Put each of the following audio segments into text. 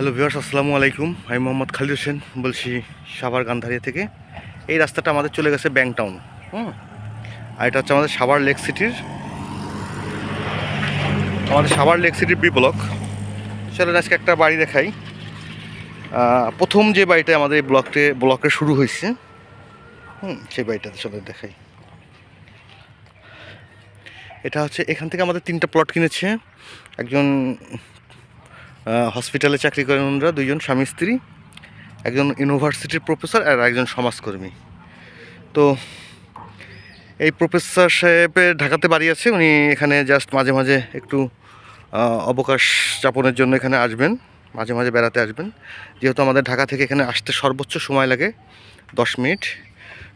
Hello viewers, আসসালামু আলাইকুম। আমি মোহাম্মদ খালিদ হোসেন, বলছি সাভার গান্ধারিয়া থেকে। এই রাস্তাটা আমাদের চলে গেছে ব্যাংক টাউন, হুম? আর এটা হচ্ছে আমাদের সাভার লেক সিটির, আমাদের সাভার লেক সিটির বি ব্লক। চলেন আজকে একটা বাড়ি দেখাই। প্রথম যে বাড়িটা আমাদের এই ব্লকটে, ব্লকে শুরু হয়েছে, হুম, সেই বাড়িটাতে চলে দেখাই। এটা হচ্ছে, এখান থেকে আমাদের তিনটা প্লট কিনেছে। একজন হসপিটালে চাকরি করেন ওনারা, দুইজন স্বামী স্ত্রী, একজন ইউনিভার্সিটির প্রফেসর আর একজন সমাজকর্মী। তো এই প্রফেসর সাহেবের ঢাকাতে বাড়ি আছে, উনি এখানে জাস্ট মাঝে মাঝে একটু অবকাশ যাপনের জন্য এখানে আসবেন, মাঝে মাঝে বেড়াতে আসবেন। যেহেতু আমাদের ঢাকা থেকে এখানে আসতে সর্বোচ্চ সময় লাগে, দশ মিনিট।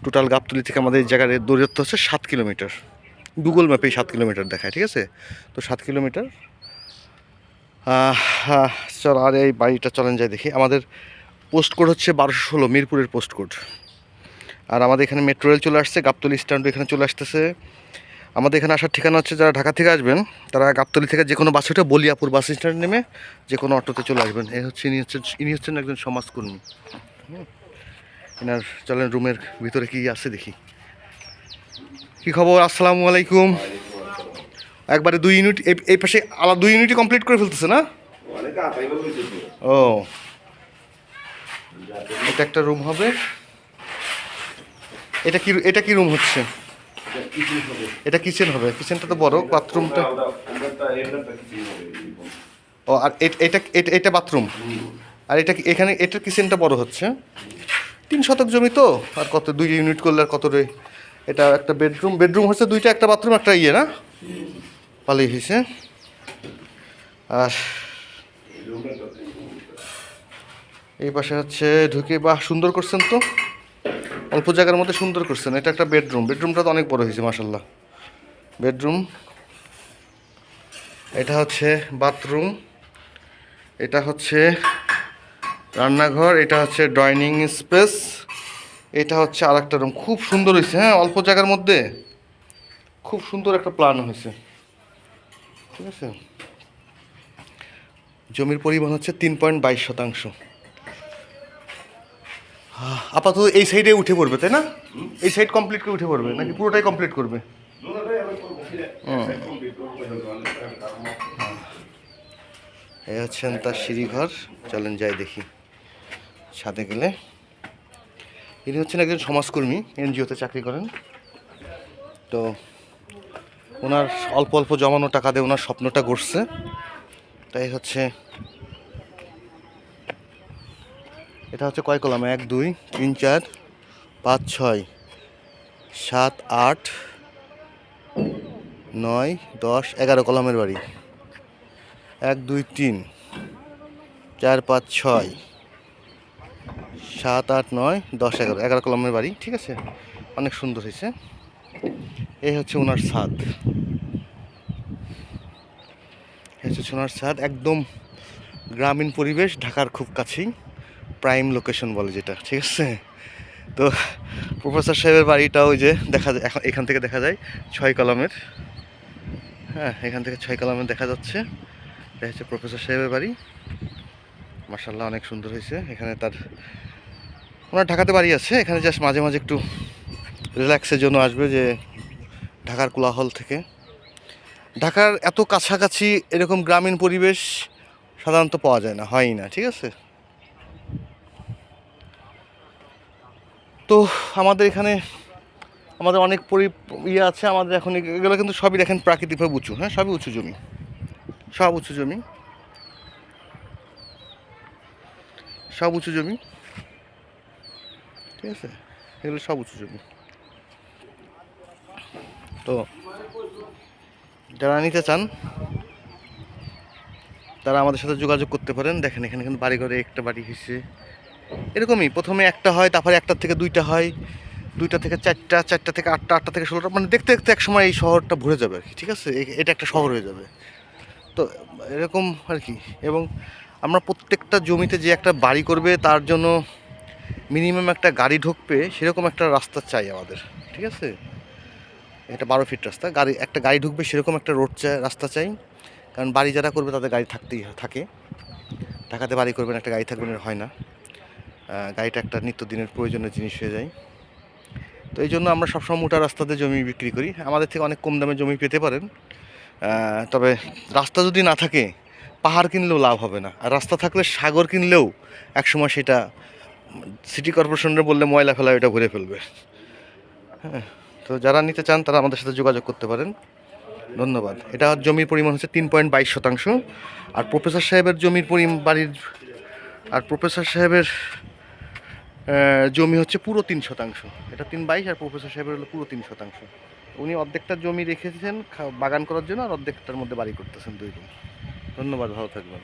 টোটাল গাবতলি থেকে আমাদের এই জায়গার দূরত্ব হচ্ছে সাত কিলোমিটার। গুগল ম্যাপেই সাত কিলোমিটার দেখায়, ঠিক আছে? তো সাত কিলোমিটার চল, আর এই বাড়িটা চলেন যাই দেখি। আমাদের পোস্ট কোড হচ্ছে বারোশো ষোলো, মিরপুরের পোস্ট কোড আর আমাদের এখানে মেট্রো রেল চলে আসছে, গাবতলি স্ট্যান্ড এখানে চলে আসতেছে। আমাদের এখানে আসার ঠিকানা হচ্ছে যারা ঢাকা থেকে আসবেন, তারা গাবতলি থেকে যে কোনো বাস উঠে বলিয়াপুর বাস স্ট্যান্ড নেমে যে কোনো অটোতে চলে আসবেন। এ হচ্ছে, ইনি হচ্ছেন ইনি হচ্ছেন একজন সমাজকর্মী। এনার, চলেন রুমের ভিতরে কি আছে দেখি। কি খবর? আসসালামু আলাইকুম। একবারে দুই ইউনিট এই- পাশে আলাদা দুই ইউনিটই কমপ্লিট করে ফেলতেছে না? ও। এটা একটা রুম হবে। এটা কি এটা কি রুম হচ্ছে? এটা কিচেন হবে। কিচেনটা তো বড় বাথরুমটা এটা ও, আর এটা, এটা- এটা বাথরুম আর এটা এখানে, এটার কিচেনটা বড় হচ্ছে। তিন শতক জমি তো। আর কত, দুই ইউনিট করলে আর কত রে? এটা একটা বেডরুম বেডরুম হচ্ছে দুইটা, একটা বাথরুম একটা ইয়ে না? ভালোই হয়েছে আর এই পাশে হচ্ছে ঢুকে, বাহ, সুন্দর করছেন তো। অল্প জায়গার মধ্যে সুন্দর করছেন। এটা একটা বেডরুম। বেডরুমটা তো অনেক বড় হয়েছে মাসাল্লাহ বেডরুম। এটা হচ্ছে বাথরুম। এটা হচ্ছে রান্নাঘর। এটা হচ্ছে ডাইনিং স্পেস। এটা হচ্ছে আর রুম। খুব সুন্দর হয়েছে হ্যাঁ অল্প জায়গার মধ্যে। খুব সুন্দর একটা প্ল্যান হয়েছে। ঠিক আছে? জমির পরিমাণ হচ্ছে তিন পয়েন্ট বাইশ শতাংশ। আপাতত এই সাইডে উঠে পড়বে, তাই না? এই সাইড কমপ্লিট করে উঠে পড়বে, নাকি পুরোটাই কমপ্লিট করবে? এই হচ্ছেন তার সিঁড়িঘর, চলেন যাই দেখি। ছাদে গেলে। ইনি হচ্ছেন একজন সমাজকর্মী, এনজিওতে চাকরি করেন। তো ওনার অল্প অল্প জমানো টাকা দিয়ে ওনার স্বপ্নটা গড়ছে। তাই হচ্ছে এটা হচ্ছে কয় কলাম? এক, দুই, তিন, চার, পাঁচ, ছয়, সাত, আট, নয়, দশ, এগারো কলামের বাড়ি। এক, দুই, তিন, চার, পাঁচ, ছয়, সাত, আট, নয়, দশ, এগারো এগারো কলমের বাড়ি, ঠিক আছে? অনেক সুন্দর হয়েছে। এই হচ্ছে ওনার ছাদ। হচ্ছে ওনার ছাদ, একদম গ্রামীণ পরিবেশ, ঢাকার খুব কাছেই প্রাইম লোকেশন বলে যেটা, ঠিক আছে? তো প্রফেসর সাহেবের বাড়িটা ওই যে দেখা যায়, এখান থেকে দেখা যায়, ছয় কলমের। হ্যাঁ এখান থেকে ছয় কলমের দেখা যাচ্ছে। এটা হচ্ছে প্রফেসর সাহেবের বাড়ি। মার্শাল্লাহ অনেক সুন্দর হয়েছে। এখানে তার, ওনার ঢাকাতে বাড়ি আছে, এখানে জাস্ট মাঝে মাঝে একটু রিল্যাক্সের জন্য আসবে যে ঢাকার কোলাহল থেকে। ঢাকার এত কাছাকাছি এরকম গ্রামীণ পরিবেশ সাধারণত পাওয়া যায় না, হয়ই না, ঠিক আছে? তো আমাদের এখানে আমাদের অনেক পরি ইয়ে আছে, আমাদের এখন এগুলো কিন্তু সবই দেখেন প্রাকৃতিকভাবে উঁচু হ্যাঁ সবই উঁচু জমি। সব উঁচু জমি। সব উঁচু জমি। ঠিক আছে? এগুলো সব উঁচু জমি। তো যারা নিতে চান, তারা আমাদের সাথে যোগাযোগ করতে পারেন। দেখেন, এখানে কিন্তু বাড়ি ঘরে একটা বাড়ি হয়েছে এরকমই, প্রথমে একটা হয়, তারপরে একটার থেকে দুইটা হয়। দুইটা থেকে চারটা চারটা থেকে আটটা আটটা থেকে ষোলোটা মানে দেখতে দেখতে এক সময় এই শহরটা ভরে যাবে আর কি, ঠিক আছে? এটা একটা শহর হয়ে যাবে। তো এরকম আর কি, এবং আমরা প্রত্যেকটা জমিতে যে একটা বাড়ি করবে, তার জন্য মিনিমাম একটা গাড়ি ঢুকবে, সেরকম একটা রাস্তা চাই আমাদের, ঠিক আছে? এটা বারো ফিট রাস্তা। গাড়ি, একটা গাড়ি ঢুকবে সেরকম একটা রোড চাই রাস্তা চাই। কারণ বাড়ি যারা করবে তাদের গাড়ি থাকতেই থাকে। ঢাকাতে বাড়ি করবেন, একটা গাড়ি থাকবেন হয় না। গাড়িটা একটা নিত্যদিনের প্রয়োজনীয় জিনিস হয়ে যায়। তো এই জন্য আমরা সবসময় মোটা রাস্তাতে জমি বিক্রি করি। আমাদের থেকে অনেক কম দামে জমি পেতে পারেন। তবে রাস্তা যদি না থাকে, পাহাড় কিনলেও লাভ হবে না। আর রাস্তা থাকলে সাগর কিনলেও একসময় সেটা সিটি কর্পোরেশনের বললে ময়লা ফেলা ওটা ভরে ফেলবে। হ্যাঁ। তো যারা নিতে চান, তারা আমাদের সাথে যোগাযোগ করতে পারেন। ধন্যবাদ। এটা জমির পরিমাণ হচ্ছে তিন পয়েন্ট বাইশ শতাংশ। আর প্রফেসর সাহেবের জমির পরিমাণ বাড়ির, আর প্রফেসর সাহেবের জমি হচ্ছে পুরো তিন শতাংশ। এটা তিন বাইশ আর প্রফেসর সাহেবের হলো পুরো তিন শতাংশ। উনি অর্ধেকটা জমি রেখেছেন বাগান করার জন্য আর অর্ধেকটার মধ্যে বাড়ি করতেছেন দুই রুম ধন্যবাদ, ভালো থাকবেন।